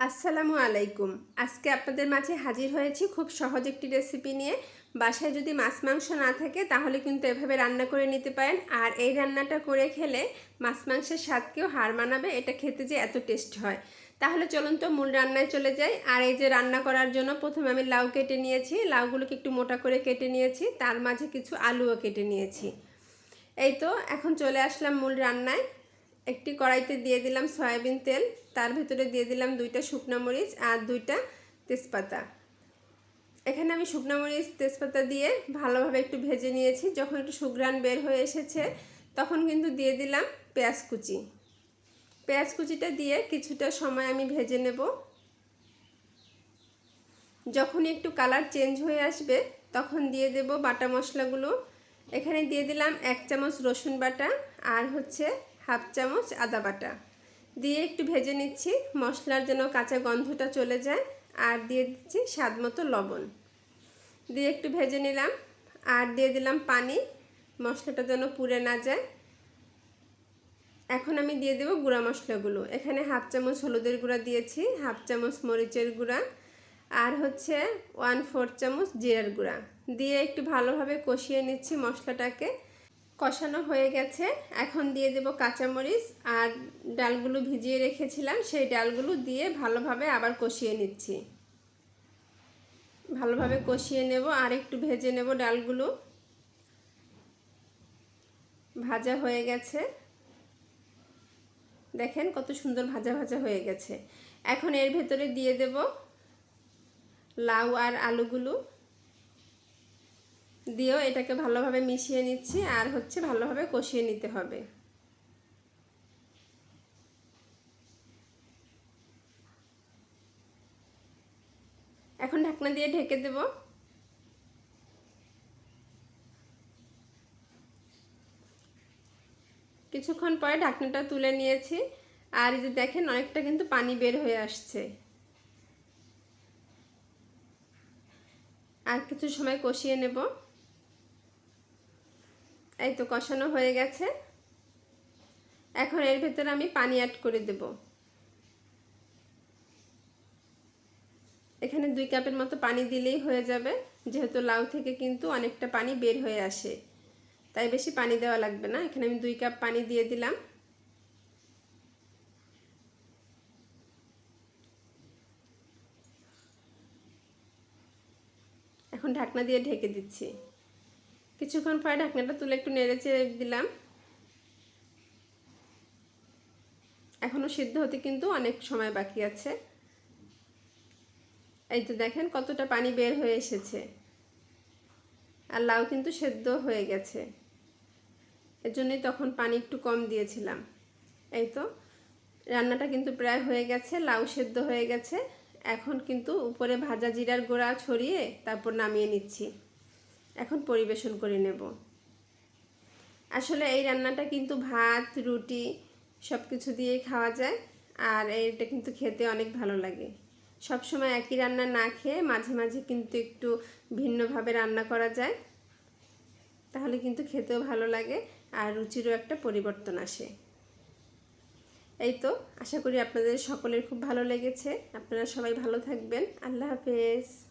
আসসালামু আলাইকুম। আজকে আপনাদের মাঝে হাজির হয়েছি খুব সহজ একটি রেসিপি নিয়ে। বাসায় যদি মাছ, মাংস না থাকে তাহলে কিন্তু এভাবে রান্না করে নিতে পারেন। আর এই রান্নাটা করে খেলে মাছ, মাংসের স্বাদকেও হার মানাবে, এটা খেতে যে এত টেস্ট হয়। তাহলে চলুন তো মূল রান্নায় চলে যাই। আর এই যে রান্না করার জন্য প্রথমে আমি লাউ কেটে নিয়েছি। লাউগুলোকে একটু মোটা করে কেটে নিয়েছি। তার মাঝে কিছু আলুও কেটে নিয়েছি। এই তো, এখন চলে আসলাম মূল রান্নায়। একটি কড়াইতে দিয়ে দিলাম সয়াবিন তেল, তার ভিতরে দিয়ে দিলাম দুইটা শুকনো মরিচ আর দুইটা তেজপাতা। এখানে আমি শুকনো মরিচ, তেজপাতা দিয়ে ভালোভাবে একটু ভেজে নিয়েছি। যখন একটু সুগ্রান বের হয়ে এসেছে, তখন কিন্তু দিয়ে দিলাম পেঁয়াজ কুচি। পেঁয়াজ কুচিটা দিয়ে কিছুটা সময় আমি ভেজে নেব। যখনই একটু কালার চেঞ্জ হয়ে আসবে, তখন দিয়ে দেব বাটা মশলাগুলো। এখানে দিয়ে দিলাম এক চামচ রসুন বাটা আর হচ্ছে হাফ চামচ আদা বাটা। দিয়ে একটু ভেজে নিচ্ছি। মশলার যেন কাঁচা গন্ধটা চলে যায়, আর দিয়ে দিচ্ছি স্বাদ মতো লবণ। দিয়ে একটু ভেজে নিলাম, আর দিয়ে দিলাম পানি। মশলাটা যেন পুড়ে না যায়। এখন আমি দিয়ে দেবো গুঁড়া মশলাগুলো। এখানে হাফ চামচ হলুদের গুঁড়া দিয়েছি, হাফ চামচ মরিচের গুঁড়া, আর হচ্ছে ওয়ান ফোর চামচ জিরার গুঁড়া। দিয়ে একটু ভালোভাবে কষিয়ে নিচ্ছি মশলাটাকে। কষানো হয়ে গেছে। এখন দিয়ে দেব কাঁচামরিচ আর ডালগুলো ভিজিয়ে রেখেছিলাম, সেই ডালগুলো দিয়ে ভালোভাবে আবার কষিয়ে নিচ্ছি। ভালোভাবে কষিয়ে নেব আর একটু ভেজে নেব ডালগুলো। ভাজা হয়ে গেছে। দেখেন কত সুন্দর ভাজা ভাজা হয়ে গেছে। এখন এর ভেতরে দিয়ে দেব লাউ আর আলুগুলো। দিয়েও এটাকে ভালোভাবে মিশিয়ে নিচ্ছি, আর হচ্ছে ভালোভাবে কষিয়ে নিতে হবে। এখন ঢাকনা দিয়ে ঢেকে দেব। কিছুক্ষণ পরে ঢাকনাটা তুলে নিয়েছি, আর যে দেখেন অনেকটা কিন্তু পানি বের হয়ে আসছে। আর কিছু সময় কষিয়ে নেব। এই তো কষানো হয়ে গেছে। এখন এর ভেতরে আমি পানি অ্যাড করে দেব। এখানে দুই কাপের মতো পানি দিলেই হয়ে যাবে, যেহেতু লাউ থেকে কিন্তু অনেকটা পানি বের হয়ে আসে। তাই বেশি পানি দেওয়া লাগবে না, এখানে আমি দুই কাপ পানি দিয়ে দিলাম। এখন ঢাকনা দিয়ে ঢেকে দিচ্ছি। কিছুক্ষণ পরে ঢাকনাটা তুলে একটু নেড়ে চেড়ে দিলাম। এখনও সিদ্ধ হতে কিন্তু অনেক সময় বাকি আছে। এই তো দেখেন কতটা পানি বের হয়ে এসেছে। আর লাউ কিন্তু সেদ্ধ হয়ে গেছে। এর জন্যই তখন পানি একটু কম দিয়েছিলাম। এই তো রান্নাটা কিন্তু প্রায় হয়ে গেছে, লাউ সেদ্ধ হয়ে গেছে। এখন কিন্তু উপরে ভাজা জিরার গোড়া ছড়িয়ে তারপর নামিয়ে নিচ্ছি। এখন পরিবেশন করে নেব। আসলে এই রান্নাটা কিন্তু ভাত, রুটি সব কিছু দিয়েই খাওয়া যায় আর এটা কিন্তু খেতে অনেক ভালো লাগে। সব সময় একই রান্না না খেয়ে মাঝে মাঝে কিন্তু একটু ভিন্নভাবে রান্না করা যায়। তাহলে কিন্তু খেতেও ভালো লাগে আর রুচিরও একটা পরিবর্তন আসে। এই তো, আশা করি আপনাদের সকলের খুব ভালো লেগেছে। আপনারা সবাই ভালো থাকবেন। আল্লাহ হাফেজ।